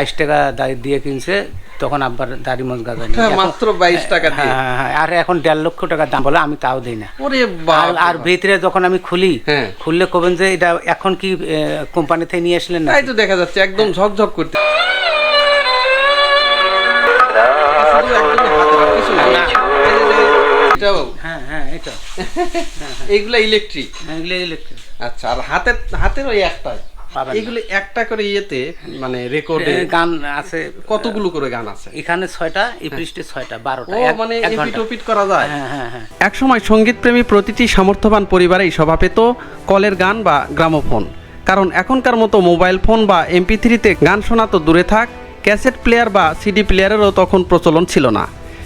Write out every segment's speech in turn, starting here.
বাইশ টাকা দাড়ি দিয়ে কিনছে তখন আব্বার দাড়ি মজ গাজা। হ্যাঁ, মাত্র 22 টাকা। হ্যাঁ, হ্যাঁ, আর এখন দেড় লক্ষ টাকা দাম বলে আমি তাও দিই না ওরে আর ভিতরে যখন আমি খুলি হ্যাঁ। খুললে কবেন যে এটা এখন কি কোম্পানি থেকে নিয়ে আসলেন না তাই তো দেখা যাচ্ছে একদম ঝকঝক করতে হ্যাঁ হ্যাঁ এটা এইগুলা ইলেকট্রিক এগুলো electric। আচ্ছা আর হাতের হাতের ওই একটাই। এগুলো একটা করে ইয়েতে মানে রেকর্ডে গান আছে কতগুলো করে গান আছে? এখানে ছয়টা এই পৃষ্ঠে ছয়টা বারোটা মানে এক এপিট ওপিট করা যায়? হ্যাঁ হ্যাঁ হ্যাঁ। একসময় সঙ্গীতপ্রেমী প্রতিটি সামর্থ্যবান পরিবারেই সভা পেত কলের গান বা গ্রামোফোন। কারণ এখনকার মতো মোবাইল ফোন বা এমপি থ্রিতে গান শোনা তো দূরে থাক ক্যাসেট প্লেয়ার বা সিডি প্লেয়ারেরও তখন প্রচলন ছিল না।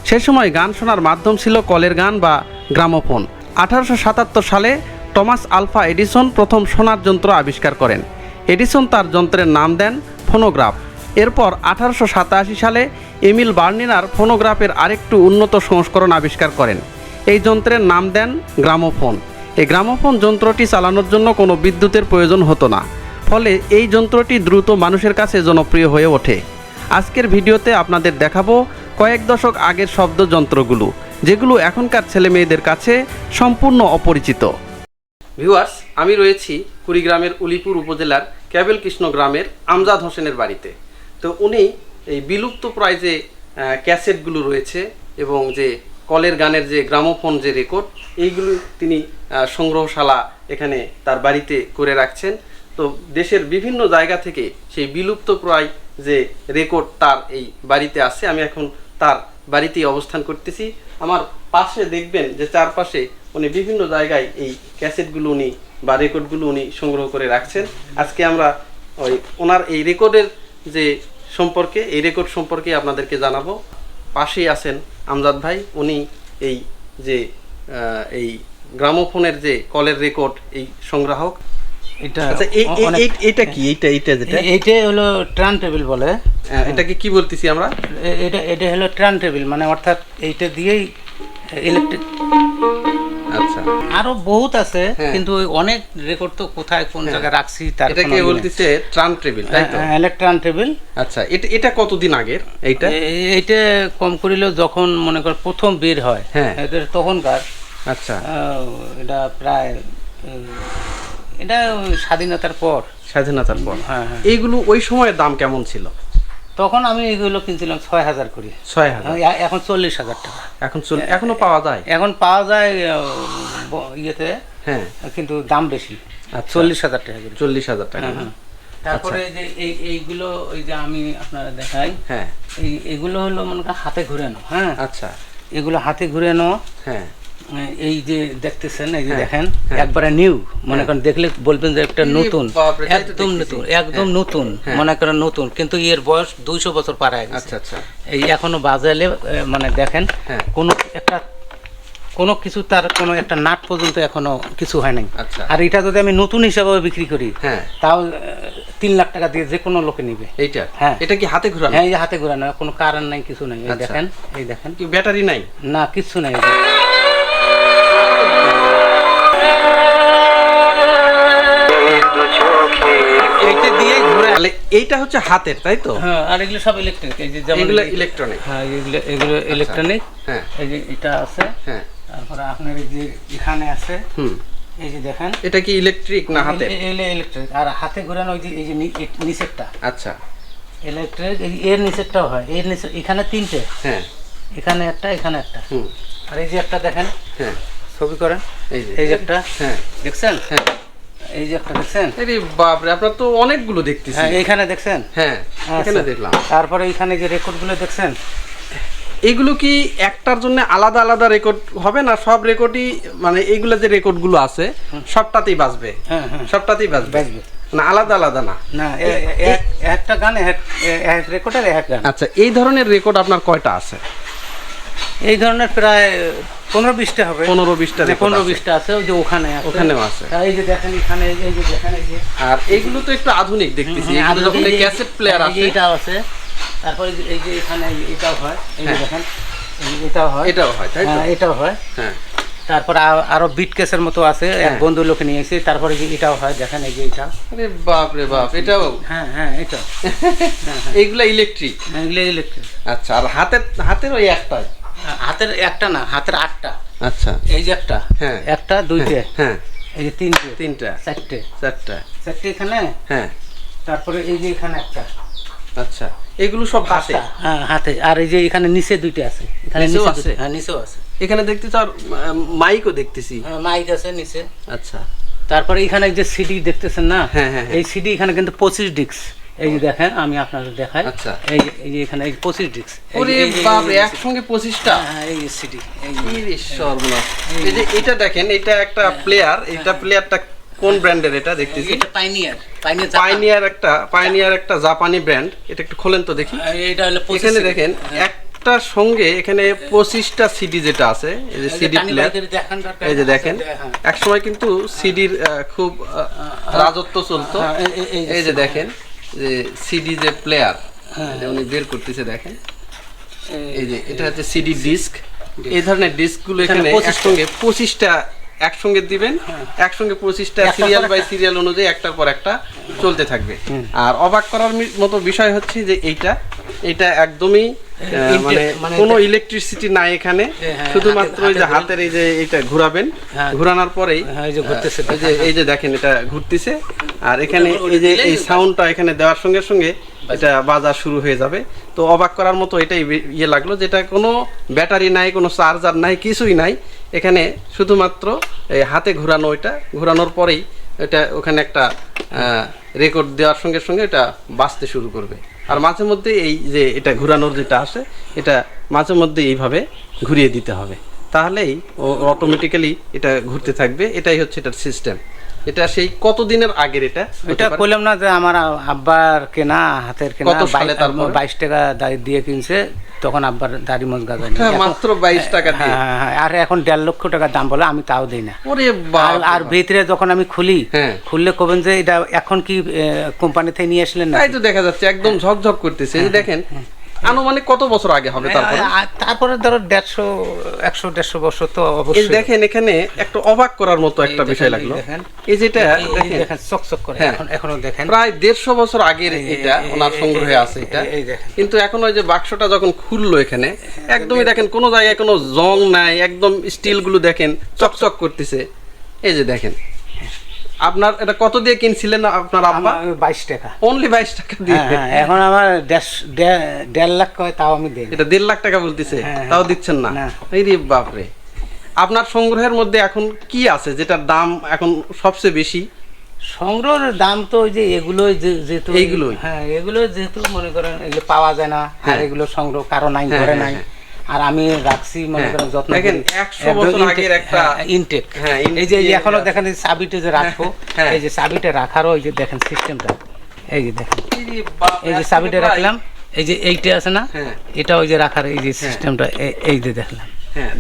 সে সময় গান শোনার মাধ্যম ছিল কলের গান বা গ্রামোফোন। আঠারোশো সাতাত্তর সালে টমাস আলফা এডিসন প্রথম সোনার যন্ত্র আবিষ্কার করেন। এডিসন তার যন্ত্রের নাম দেন ফোনোগ্রাফ। এরপর আঠারোশো সাতাশি সালে এমিল বার্নিনার ফোনোগ্রাফের আরেকটু উন্নত সংস্করণ আবিষ্কার করেন। এই যন্ত্রের নাম দেন গ্রামোফোন। এই গ্রামোফোন যন্ত্রটি চালানোর জন্য কোনো বিদ্যুতের প্রয়োজন হতো না। ফলে এই যন্ত্রটি দ্রুত মানুষের কাছে জনপ্রিয় হয়ে ওঠে। আজকের ভিডিওতে আপনাদের দেখাবো কয়েক দশক আগের শব্দ যন্ত্রগুলো, যেগুলো এখনকার ছেলে মেয়েদের কাছে সম্পূর্ণ অপরিচিত। ভিউয়ার্স আমি রয়েছি কুড়িগ্রামের উলিপুর উপজেলার ক্যাবেল কৃষ্ণ গ্রামের আমজাদ হোসেনের বাড়িতে। তো উনি এই বিলুপ্ত প্রায় যে ক্যাসেটগুলো রয়েছে এবং যে কলের গানের যে গ্রামোফোন যে রেকর্ড, এইগুলো তিনি সংগ্রহশালা এখানে তার বাড়িতে করে রাখছেন। তো দেশের বিভিন্ন জায়গা থেকে সেই বিলুপ্ত প্রায় যে রেকর্ড তার এই বাড়িতে আছে। আমি এখন তার বাড়িতেই অবস্থান করতেছি। আমার পাশে দেখবেন যে চারপাশে উনি বিভিন্ন জায়গায় এই ক্যাসেটগুলো উনি বা রেকর্ডগুলো উনি সংগ্রহ করে রাখছেন। আজকে আমরা ওই ওনার এই রেকর্ডের যে সম্পর্কে এই রেকর্ড সম্পর্কে আপনাদেরকে জানাব। পাশেই আছেন আমজাদ ভাই। উনি এই যে এই গ্রামোফোনের যে কলের রেকর্ড এই সংগ্রাহক। এটা আচ্ছা এইটা কি? এইটা এইটা যেটা? হলো ট্রান টেবিল বলে। এটাকে কি বলতেছি আমরা? এটা এটা হলো ট্রান টেবিল মানে অর্থাৎ এইটা দিয়েই ইলেকট্রিক আচ্ছা। আরও বহুত আছে হ্যাঁ। কিন্তু অনেক রেকর্ড তো কোথায় কোন জায়গায় রাখছি তার এটাকে বলতেছে ট্রান টেবিল তাই তো? ইলেকট্রান টেবিল আচ্ছা এটা এটা কতদিন আগের এইটা? এইটা কম করিলেও যখন মনে কর প্রথম বের হয় হ্যাঁ। তখনকার আচ্ছা। এটা প্রায় এটা স্বাধীনতার পর। স্বাধীনতার পর। হ্যাঁ হ্যাঁ। এইগুলো ওই সময়ের দাম কেমন ছিল? তখন আমি এগুলো কিনছিলাম ছয় হাজার করে। ছয় হাজার। এখন চল্লিশ হাজার টাকা। এখন এখনও পাওয়া যায়? এখন পাওয়া যায় ইয়েতে হ্যাঁ। কিন্তু দাম বেশি। আচ্ছা। চল্লিশ হাজার টাকা চল্লিশ হাজার টাকা হ্যাঁ, হ্যাঁ। তারপরে যে এই এইগুলো ওই যে আমি আপনারা দেখাই হ্যাঁ। এই এগুলো হলো মনে হাতে ঘুরানো হ্যাঁ। আচ্ছা। এগুলো হাতে ঘুরানো হ্যাঁ। এই যে দেখতেছেন এই যে হ্যাঁ, দেখেন হ্যাঁ। একবারে নিউ মনে করেন দেখলে বলবেন যে একটা নতুন একদম নতুন একদম নতুন হ্যাঁ। মনে করেন নতুন। কিন্তু এর বয়স দুইশো বছর পার হয়ে আচ্ছা আচ্ছা। এই এখনও বাজালে মানে দেখেন হ্যাঁ। কোনো একটা কোনো কিছু তার কোনো একটা নাট পর্যন্ত এখনও কিছু হয় নাই। আচ্ছা। আর এটা যদি আমি নতুন হিসাবে বিক্রি করি হ্যাঁ। তাও তিন লাখ টাকা দিয়ে যে কোনো লোকে নিবে। এইটা? হ্যাঁ। এটা কি হাতে ঘোরানো? হ্যাঁ এই হাতে ঘোরানো কোনো কারণ নাই কিছু নাই। আচ্ছা। দেখেন এই দেখেন। কি ব্যাটারি নাই? না কিছু নাই। এইটা হচ্ছে হাতের তাই তো হ্যাঁ আর এগুলো সব ইলেকট্রিক এই যে যেমন এগুলো ইলেকট্রনিক হ্যাঁ এগুলো এগুলো ইলেকট্রনিক হ্যাঁ এই যে এটা আছে হ্যাঁ তারপরে আপনার এই যে এখানে আছে হুম এই যে দেখেন এটা কি ইলেকট্রিক না হাতে ইলেকট্রিক আর হাতে ঘোরানো ওই যে এই যে নিচেরটা আচ্ছা ইলেকট্রিক এই এর নিচেরটাও হয় এর নিচে এখানে তিনটে হ্যাঁ এখানে একটা এখানে একটা হুম আর এই যে একটা দেখেন হ্যাঁ ছবি করেন এই যে এই যে একটা হ্যাঁ দেখছেন হ্যাঁ এই যে একটা দেখছেন? আরে বাপরে আপনার তো অনেকগুলো দেখতেছি। হ্যাঁ এইখানে দেখছেন? হ্যাঁ এখানে আচ্ছা। দেখলাম। তারপরে এইখানে যে রেকর্ডগুলো দেখছেন? এগুলো কি একটার জন্য আলাদা আলাদা রেকর্ড হবে না? সব রেকর্ডই মানে এইগুলো যে রেকর্ডগুলো আছে সবটাতেই বাজবে। হ্যাঁ হ্যাঁ। সবটাতেই বাজবে। বাজবে। না আলাদা আলাদা না। না একটা গান এক রেকর্ডের এক গান। আচ্ছা এই ধরনের রেকর্ড আপনার কয়টা আছে? এই ধরনের প্রায় পনেরো বিশটা হবে। পনেরো বিশটা মানে পনেরো বিশটা আছে ওই যে ওখানে ওখানেও আছে। এই যে দেখেন এখানে এই যে দেখেন এই যে। আর এগুলো তো একটু আধুনিক দেখতেছি। এগুলো যখন এই ক্যাসেট প্লেয়ার আছে এটাও আছে। তারপরে এই যে- এখানে এটাও হয়। এই যে হ্যাঁ। দেখেন এটাও হয়। এটাও হয় তাই তো? হ্যাঁ এটাও হয়। হ্যাঁ। তারপর আরও বিট কেসের মতো আছে। এক হ্যাঁ। বন্ধু লোক নিয়ে এসে তারপরে যে এটাও হয়। দেখেন এই যে এটা। আরে বাপ রে বাপ এটাও। হ্যাঁ হ্যাঁ এটা এইগুলা ইলেকট্রিক এগুলো ইলেকট্রিক আচ্ছা আর হাতের হাতের ওই একটাই হাতের একটা না হাতের আটটা। আচ্ছা। এই যে একটা হ্যাঁ। একটা দুইটে হ্যাঁ এই যে তিনটে তিনটা। চারটে। চারটা। চারটে এখানে? হ্যাঁ। তারপরে এই যে এখানে একটা। আচ্ছা। এগুলো সব হাতে? হ্যাঁ হাতে। আর এই যে এখানে নিচে দুইটা আছে। এখানে নিচেও নিচে আছে? হ্যাঁ নিচেও আছে। এখানে দেখতেছি আর মাইকও দেখতেছি। হ্যাঁ, মাইক আছে নিচে। আচ্ছা। তারপরে এখানে যে সিডি দেখতেছেন না? হ্যাঁ, হ্যাঁ, হ্যাঁ। এই সিডি এখানে কিন্তু পঁচিশ ডিস্ক। এই যে দেখেন আমি আপনাদের দেখাই আচ্ছা। এই যে- এই যে এখানে এই পঁচিশ ডিস্ক ওরে বাপ রে একসঙ্গে পঁচিশটা হ্যাঁ এই সিডি এই যে সর্বনাশ। এই যে এটা দেখেন এটা একটা প্লেয়ার এটা প্লেয়ারটা কোন ব্র্যান্ডের এটা দেখতেছি এটা পাইনিয়ার পাইনিয়ার একটা পাইনিয়ার একটা জাপানি ব্র্যান্ড এটা একটু খোলেন তো দেখি এটা হলো এখানে দেখেন হ্যাঁ। একটা সঙ্গে এখানে পঁচিশটা সিডি যেটা আছে এই যে সিডি প্লেয়ার এই যে দেখেন হ্যাঁ। এক সময় কিন্তু সিডির খুব রাজত্ব চলতো হ্যাঁ, এই যে দেখেন যে সিডি যে প্লেয়ার হ্যাঁ। উনি বের করতেছে দেখেন। এই যে এটা হচ্ছে সিডি ডিস্ক এই ধরনের ডিস্কগুলো এখানে এখানে 25 একসঙ্গে পঁচিশটা একসঙ্গে দিবেন একসঙ্গে পঁচিশটা সিরিয়াল বাই সিরিয়াল অনুযায়ী একটার পর একটা চলতে থাকবে। আর অবাক করার মতো বিষয় হচ্ছে যে এইটা এটা একদমই মানে মানে কোনো ইলেকট্রিসিটি নাই এখানে। হ্যাঁ, শুধুমাত্র হাতে- এই যে হাতের এই যে এটা ঘোরাবেন। হ্যাঁ। ঘোরানোর পরেই হ্যাঁ, এই যে ঘুরতেছে। যে এই যে দেখেন এটা ঘুরতেছে। আর এখানে এই যে এই সাউন্ডটা এখানে দেওয়ার সঙ্গে সঙ্গে এটা বাজা শুরু হয়ে যাবে। তো অবাক করার মতো এটাই ইয়ে লাগল যেটা কোনো ব্যাটারি নাই কোনো চার্জার নাই কিছুই নাই। এখানে শুধুমাত্র এই হাতে ঘোরানো ওইটা ঘোরানোর পরেই এটা ওখানে একটা রেকর্ড দেওয়ার সঙ্গে সঙ্গে এটা বাঁচতে শুরু করবে। আর মাঝে মধ্যে এই যে এটা ঘোরানোর যেটা আসে, এটা মাঝে মধ্যে এইভাবে ঘুরিয়ে দিতে হবে। তাহলেই ও অটোমেটিক্যালি এটা ঘুরতে থাকবে, এটাই হচ্ছে এটার সিস্টেম এটা সেই কতদিনের আগের এটা? এটা কইলাম না যে আমার আব্বার কেনা হাতের কেনা কত সালে? বাইশ টাকা দাড়ি দিয়ে কিনছে তখন আব্বার দাড়ি মজ গাজা হ্যাঁ, মাত্র 22 টাকা দিয়ে। আর এখন দেড় লক্ষ টাকা দাম বলে আমি তাও দিই না। ওরে আর বাপ। আর ভিতরে যখন আমি খুলি হ্যাঁ। খুললে কবেন যে এটা এখন কি কোম্পানি থেকে নিয়ে আসলেন না তাই তো দেখা যাচ্ছে একদম ঝকঝক করতেছে। এই দেখেন আনুমানিক কত বছর আগে হবে তারপরে? তারপরে ধরো দেড়শো একশো দেড়শো বছর তো অবশ্যই। দেখেন এখানে একটা অবাক করার মতো একটা বিষয় লাগল। এই যেটা দেখেন দেখেন চকচক করে হ্যাঁ। এখন দেখেন। প্রায় দেড়শো বছর আগের এটা ওনার সংগ্রহে আছে এটা। কিন্তু এখন ওই যে বাক্সটা যখন খুললো এখানে একদমই দেখেন। কোনো জায়গায় কোনো জং নাই একদম স্টিলগুলো দেখেন চকচক করতেছে। এই যে দেখেন। আপনার এটা কত দিয়ে কিনছিলেন আপনার আব্বা বাইশ টাকা অনলি বাইশ টাকা দিয়ে হ্যাঁ, হ্যাঁ, এখন আমার দেড়- লাখ কয় তাও আমি দিই। এটা দেড় লাখ টাকা বলতেছে হ্যাঁ, তাও দিচ্ছেন না। এই রে বাপরে আপনার সংগ্রহের মধ্যে এখন কি আছে যেটার দাম এখন সবচেয়ে বেশি সংগ্রহের দাম তো ওই যে এগুলো যেহেতু এইগুলোই? হ্যাঁ এগুলো যেহেতু মনে করেন এগুলো পাওয়া যায় না আর। এগুলো সংগ্রহ কারও নাই হ্যাঁ, নাই। আর আমি রাখছি মনে হ্যাঁ। করেন যত্ন দেখেন, করি। 100 বছর আগের একটা- হ্যাঁ। হ্যাঁ, এই যে ইয়ে এখনও দেখেন এই চাবিটা যে হ্যাঁ। এই যে চাবিটা রাখারও এই যে দেখেন সিস্টেমটা এই যে দেখেন এই যে চাবিটা রাখলাম এই যে এইটা আছে না হ্যাঁ। এটা ওই যে রাখার এই যে সিস্টেমটা এই যে দেখলাম হ্যাঁ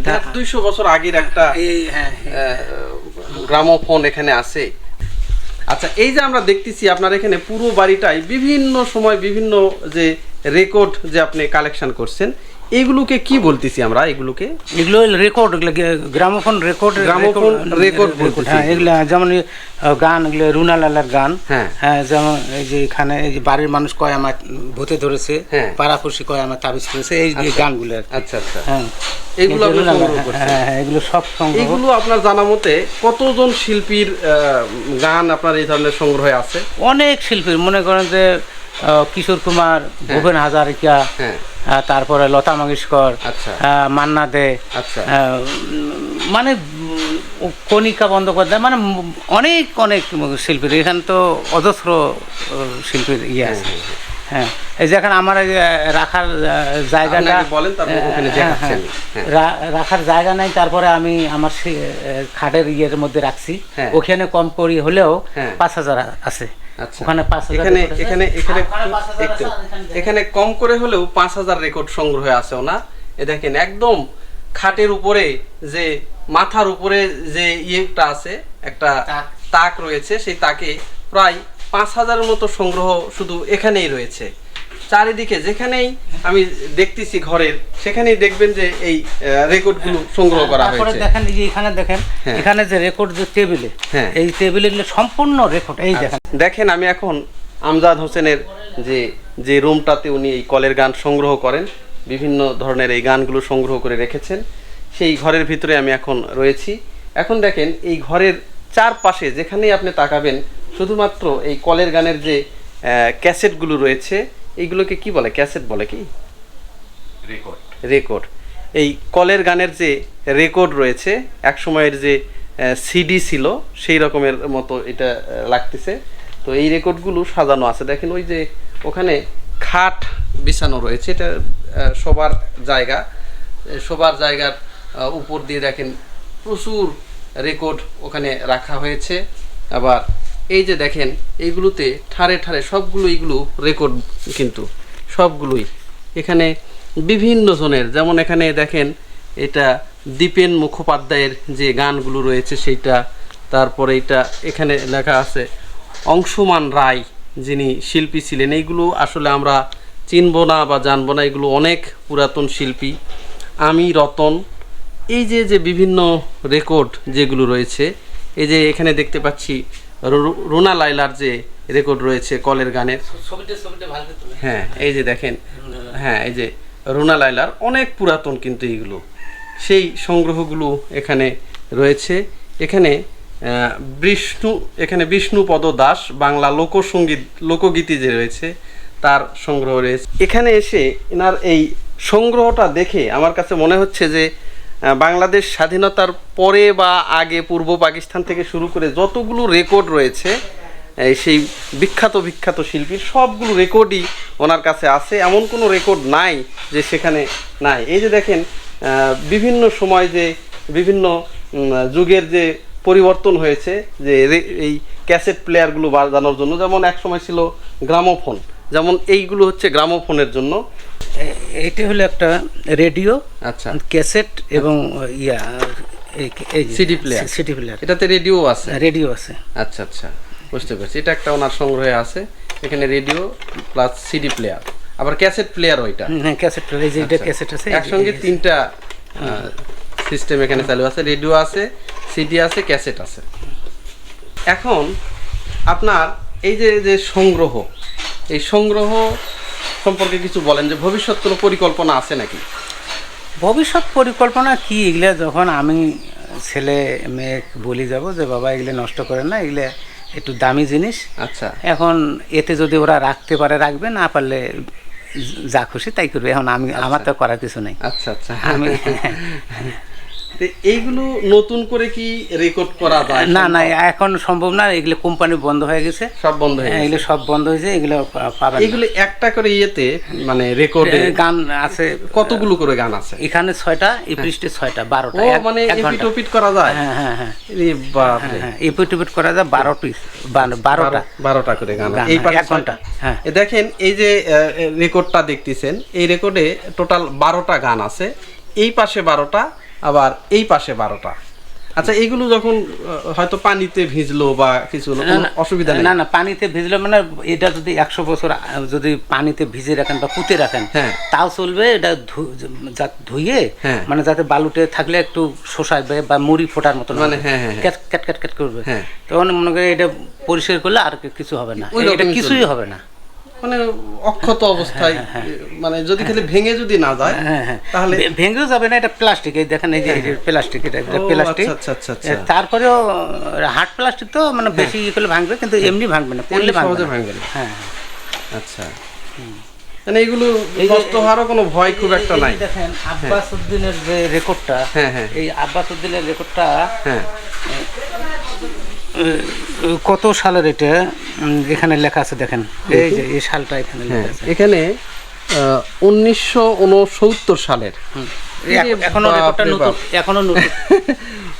বছর আগের একটা এই হ্যাঁ গ্রামোফোন এখানে আছে আচ্ছা এই যে আমরা দেখতেছি আপনার এখানে পুরো বাড়িটাই বিভিন্ন সময় বিভিন্ন যে রেকর্ড যে আপনি কালেকশন করছেন এগুলোকে কি বলতেছি আমরা? এগুলোকে? এগুলো রেকর্ড গ্রামোফোন রেকর্ড record বলতেছি। হ্যাঁ এগুলো যেমন গান এগুলো রুনা লালার গান। হ্যাঁ। হ্যাঁ যেমন এই যে এখানে এই যে বাড়ির মানুষ কয় আমার ভূতে ধরেছে হ্যাঁ। পাড়াপড়শি কয় আমার তাবিজ করেছে এই যে গানগুলো আর আচ্ছা আচ্ছা। হ্যাঁ। এগুলো? হ্যাঁ হ্যাঁ এগুলো সব সংগ্রহ। এগুলো আপনার জানা মতে কতজন শিল্পীর গান আপনার এই ধরনের সংগ্রহে আছে? অনেক শিল্পীর মনে করেন যে কিশোর কুমার ভূপেন হাজারিকা হ্যাঁ। তারপরে লতা মঙ্গেশকর আচ্ছা। মান্না দে আচ্ছা। মানে কণিকা বন্দ্যোপাধ্যায় মানে অনেক অনেক শিল্পীদের এখানে তো অজস্র শিল্পীর ইয়ে আছে হ্যাঁ এই যে এখন আমার রাখার জায়গাটা বলেন, হ্যাঁ, হ্যাঁ। হ্যাঁ। রাখার জায়গা নাই তারপরে আমি আমার খাটের ইয়ের মধ্যে রাখছি। ওখানে কম করি হলেও। পাঁচ হাজার আছে। ওখানে এখানে এখানে এখানে একটু কম করে হলেও পাঁচ হাজার রেকর্ড সংগ্রহে আছে না এ দেখেন একদম খাটের উপরে যে মাথার উপরে যে ইয়েটা আছে একটা। তাক রয়েছে সেই তাকে প্রায় পাঁচ হাজারের মতো সংগ্রহ শুধু এখানেই রয়েছে। চারিদিকে যেখানেই আমি দেখতেছি ঘরের সেখানেই দেখবেন যে এই রেকর্ডগুলো সংগ্রহ করা হয়েছে। দেখেন এই যে এখানে দেখেন হ্যাঁ। এখানে যে রেকর্ড যে টেবিলে হ্যাঁ। এই টেবিলে সম্পূর্ণ রেকর্ড এই দেখেন। দেখেন আমি এখন আমজাদ হোসেনের যে যে রুমটাতে উনি এই কলের গান সংগ্রহ করেন বিভিন্ন ধরনের এই গানগুলো সংগ্রহ করে রেখেছেন সেই ঘরের ভিতরে আমি এখন রয়েছি। এখন দেখেন এই ঘরের চারপাশে যেখানেই আপনি তাকাবেন শুধুমাত্র এই কলের গানের যে ক্যাসেটগুলো রয়েছে এইগুলোকে কি বলে? ক্যাসেট বলে কি? রেকর্ড। রেকর্ড। এই কলের গানের যে রেকর্ড রয়েছে এক সময়ের যে সিডি ছিল সেই রকমের মতো এটা লাগতেছে। তো এই রেকর্ডগুলো সাজানো আছে। দেখেন ওই যে ওখানে খাট বিছানো রয়েছে। এটা সবার জায়গা। এ, শোবার জায়গার উপর দিয়ে দেখেন প্রচুর রেকর্ড ওখানে রাখা হয়েছে। আবার এই যে দেখেন, এইগুলোতে ঠারে ঠারে সবগুলো এইগুলো রেকর্ড কিন্তু, সবগুলোই। এখানে বিভিন্ন জনের, যেমন এখানে দেখেন, এটা দীপেন মুখোপাধ্যায়ের যে গানগুলো রয়েছে সেইটা, তারপরে এটা এখানে লেখা আছে, অংশুমান রায় যিনি শিল্পী ছিলেন, এইগুলো আসলে আমরা চিনব না বা জানব না, এগুলো অনেক পুরাতন শিল্পী। আমি রতন, এই যে যে বিভিন্ন রেকর্ড যেগুলো রয়েছে, এই যে এখানে দেখতে পাচ্ছি রুনা লাইলার যে রেকর্ড রয়েছে কলের গানের। হ্যাঁ এই যে দেখেন। হ্যাঁ এই যে রুনা লাইলার অনেক পুরাতন কিন্তু এইগুলো। সেই সংগ্রহগুলো এখানে রয়েছে। এখানে বিষ্ণু এখানে বিষ্ণুপদ দাস বাংলা লোকসঙ্গীত লোকগীতি যে রয়েছে তার সংগ্রহ রয়েছে। এখানে এসে এনার এই সংগ্রহটা দেখে আমার কাছে মনে হচ্ছে যে বাংলাদেশ স্বাধীনতার পরে বা আগে পূর্ব পাকিস্তান থেকে শুরু করে যতগুলো রেকর্ড রয়েছে সেই বিখ্যাত বিখ্যাত শিল্পীর সবগুলো রেকর্ডই ওনার কাছে আছে। এমন কোনো রেকর্ড নাই যে সেখানে নাই। এই যে দেখেন বিভিন্ন সময় যে বিভিন্ন যুগের যে পরিবর্তন হয়েছে, যে এই ক্যাসেট প্লেয়ারগুলো বাজানোর জন্য। যেমন এক সময় ছিল গ্রামোফোন যেমন এইগুলো হচ্ছে গ্রামোফোনের জন্য। এ- এইটা হলো একটা রেডিও আচ্ছা। ক্যাসেট এবং ইয়া CD player। CD player. এটাতে রেডিও আছে? রেডিও আছে। আচ্ছা আচ্ছা বুঝতে পারছি। এটা একটা ওনার সংগ্রহে আছে। এখানে রেডিও প্লাস সিডি প্লেয়ার। আবার ক্যাসেট প্লেয়ার ওইটা। হ্যাঁ ক্যাসেট প্লেয়ার এই যে এটা ক্যাসেট আছে একসঙ্গে তিনটা সিস্টেম এখানে চালু আছে। রেডিও আছে সিডি আছে ক্যাসেট আছে। এখন আপনার এই যে যে সংগ্রহ এই সংগ্রহ সম্পর্কে কিছু বলেন যে ভবিষ্যৎ কোনো পরিকল্পনা আছে নাকি? ভবিষ্যৎ পরিকল্পনা কি? এগুলো যখন আমি ছেলে মেয়ে বলি যাব যে বাবা এগুলো নষ্ট করেন না এগুলো একটু দামি জিনিস। আচ্ছা। এখন এতে যদি ওরা রাখতে পারে রাখবে না পারলে যা খুশি তাই করবে। এখন আমি আমার তো করার কিছু নেই। আচ্ছা আচ্ছা। আমি এইগুলো নতুন করে কি রেকর্ড করা যায় না না এখন সম্ভব না এগুলো কোম্পানি বন্ধ হয়ে গেছে। সব বন্ধ হয়ে হ্যাঁ, গেছে। এগুলো সব বন্ধ হয়েছে এগুলো পাবেন না। এইগুলো একটা করে ইয়েতে মানে রেকর্ডে গান আছে। কতগুলো করে গান আছে? এখানে ছয়টা এই পৃষ্ঠে ছয়টা বারোটা মানে এক ঘণ্টা। এপিট ওপিট করা যায়? হ্যাঁ হ্যাঁ হ্যাঁ। রে হ্যাঁ করা যায় বারোটি বা- বারোটা। বারো- বারোটা করে গান এই এক ঘণ্টা, হ্যাঁ। এ দেখেন এই যে রেকর্ডটা দেখতেছেন এই রেকর্ডে টোটাল বারোটা গান আছে। এই পাশে বারোটা আবার এই পাশে বারোটা আচ্ছা এগুলো যখন হয়তো পানিতে ভিজলো বা কিছু অসুবিধা নেই না না পানিতে ভিজলে মানে এটা যদি একশো বছর যদি পানিতে ভিজে রাখেন বা পুঁতে রাখেন হ্যাঁ। তাও চলবে এটা ধুয়ে হ্যাঁ। মানে যাতে বালুতে থাকলে একটু শোষাবে বা মুড়ি ফোটার মতো মানে হ্যাঁ। ক্যাট ক্যাট ক্যাট করবে হ্যাঁ। তখন মনে করি এটা পরিষ্কার করলে আর কিছু হবে না এটা কিছুই হবে না মানে অক্ষত অবস্থায় মানে যদি খালি ভেঙে যদি না যায় হ্যাঁ হ্যাঁ তাহলে ভেঙেও যাবে না এটা প্লাস্টিক এই দেখেন এই যে প্লাস্টিক এটা প্লাস্টিক আচ্ছা, আচ্ছা, আচ্ছা, আচ্ছা। তারপরেও হার্ড প্লাস্টিক তো মানে বেশি ইয়ে করলে ভাঙবে কিন্তু এমনি ভাঙবে না পড়লে ভাঙবে না। ভাঙবে না। হ্যাঁ আচ্ছা। মানে এগুলো নষ্ট হওয়ারও কোনো ভয় খুব একটা নাই। দেখেন আব্বাস উদ্দিনের যে রেকর্ডটা হ্যাঁ, হ্যাঁ। এই আব্বাস উদ্দিনের রেকর্ডটা হ্যাঁ। কত সালের এটা? এখানে লেখা আছে দেখেন। এই যে এই সালটা এখানে হ্যাঁ লেখা আছে। এখানে উনিশশো উনসত্তর সালের। এই এখনও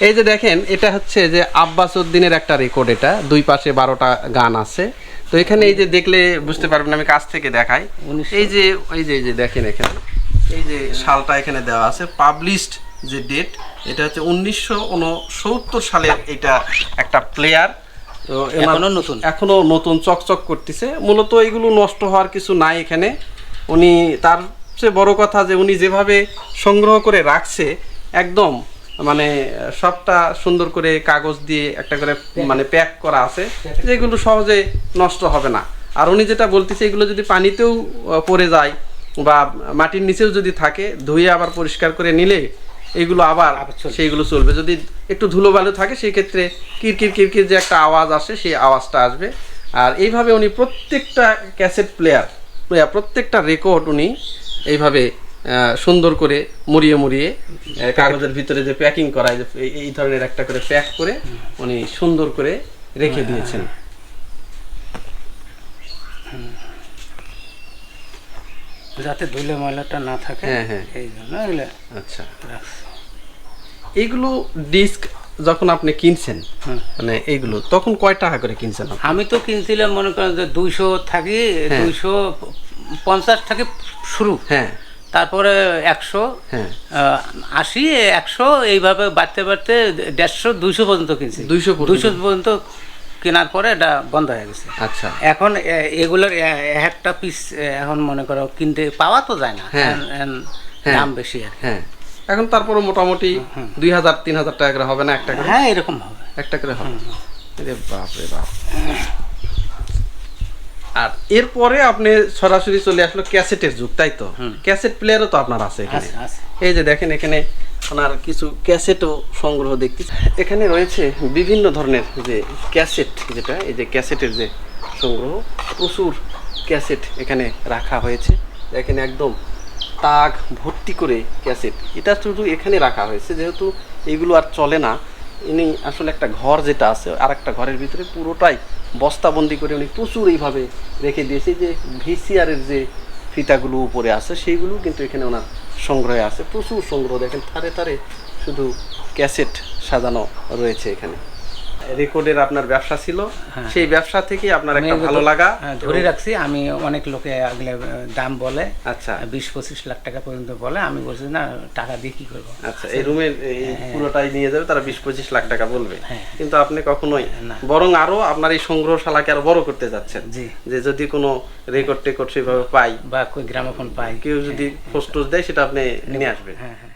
যে দেখেন এটা হচ্ছে যে আব্বাস উদ্দিনের একটা রেকর্ড এটা। দুই পাশে বারোটা গান আছে। তো এখানে এই যে দেখলে বুঝতে পারবেন আমি কাছ থেকে দেখাই। এই যে এই যে এই যে দেখেন এখানে। এই যে সালটা এখানে দেওয়া আছে। পাবলিশড যে ডেট এটা হচ্ছে উনিশশো উনসত্তর সালের এটা একটা প্লেয়ার এখনও নতুন। এখনও নতুন চকচক করতেছে। মূলত এগুলো নষ্ট হওয়ার কিছু নাই এখানে। উনি তার চেয়ে বড় কথা যে উনি যেভাবে সংগ্রহ করে রাখছে একদম মানে সবটা সুন্দর করে কাগজ দিয়ে একটা করে মানে প্যাক করা আছে যেগুলো সহজে নষ্ট হবে না। আর উনি যেটা বলতেছে এগুলো যদি পানিতেও পড়ে যায় বা মাটির নিচেও যদি থাকে ধুয়ে আবার পরিষ্কার করে নিলে এগুলো আবার সেইগুলো চলবে। যদি একটু ধুলো বালু থাকে সেই ক্ষেত্রে কিরকির কিরকির যে একটা আওয়াজ আসে সেই আওয়াজটা আসবে। আর এইভাবে উনি প্রত্যেকটা ক্যাসেট প্লেয়ার প্লেয়ার প্রত্যেকটা রেকর্ড উনি এইভাবে সুন্দর করে মুড়িয়ে মুড়িয়ে কাগজের ভিতরে যে প্যাকিং করা এই- ধরনের একটা করে প্যাক করে উনি সুন্দর করে রেখে দিয়েছেন। যাতে ধুলে ময়লাটা না থাকে হ্যাঁ, হ্যাঁ। এই জন্য আচ্ছা। এইগুলো ডিস্ক যখন আপনি কিনছেন মানে এইগুলো তখন কয় টাকা করে কিনছেন আমি তো কিনছিলাম মনে করেন যে দুইশো থাকি দুইশো পঞ্চাশ থেকে শুরু। হ্যাঁ। তারপরে একশো হ্যাঁ। আশি একশো এইভাবে বাড়তে বাড়তে দেড়শো দুইশো পর্যন্ত কিনছি। দুইশো দুইশো পর্যন্ত কেনার পরে এটা বন্ধ হয়ে গেছে। আচ্ছা। এখন এগুলোর একটা পিস এখন মনে করো কিনতে পাওয়া তো যায় না। হ্যাঁ। হ্যাঁ। দাম বেশি আর হ্যাঁ। এখন তারপরে মোটামুটি দুই হাজার তিন হাজার টাকা করে হবে না একটা করে? হ্যাঁ এরকম হবে। একটা করে হবে। রে বাপ রে বাপ। আর এরপরে আপনি সরাসরি চলে আসলো ক্যাসেটের যুগ তাই তো? ক্যাসেট প্লেয়ারও তো আপনার আছে এখানে। এই যে দেখেন এখানে ওনার কিছু ক্যাসেটও সংগ্রহ দেখতে এখানে রয়েছে বিভিন্ন ধরনের যে ক্যাসেট যেটা এই যে ক্যাসেটের যে সংগ্রহ প্রচুর ক্যাসেট এখানে রাখা হয়েছে। দেখেন একদম তাক ভর্তি করে ক্যাসেট। এটা শুধু এখানে রাখা হয়েছে, যেহেতু এগুলো আর চলে না। ইনি আসলে একটা ঘর যেটা আছে আর একটা ঘরের ভিতরে পুরোটাই বস্তাবন্দি করে উনি প্রচুর এইভাবে রেখে দিয়েছে। যে ভিসিআরের যে ফিতাগুলো উপরে আছে সেইগুলো কিন্তু এখানে ওনার সংগ্রহে আছে। প্রচুর সংগ্রহ দেখেন, থারে থারে শুধু ক্যাসেট সাজানো রয়েছে এখানে। রেকর্ডের আপনার ব্যবসা ছিল সেই ব্যবসা থেকে আপনার একটা ভালো লাগা হ্যাঁ, ধরে রাখছি আমি অনেক লোকে আগলে দাম বলে আচ্ছা। বিশ পঁচিশ লাখ টাকা পর্যন্ত বলে আমি বলছি না টাকা দিয়ে কি করব? আচ্ছা এই রুমের এই পুরোটাই নিয়ে যাবে তারা বিশ পঁচিশ লাখ টাকা বলবে। হ্যাঁ। কিন্তু আপনি কখনোই বরং আরও আপনার এই সংগ্রহশালাকে আরও বড় করতে যাচ্ছেন। জি। যে যদি কোনো রেকর্ড টেকর্ড সেভাবে পাই বা গ্রামোফোন পাই কেউ যদি পোস্টোস দেয় সেটা আপনি নিয়ে আসবেন। হ্যাঁ হ্যাঁ।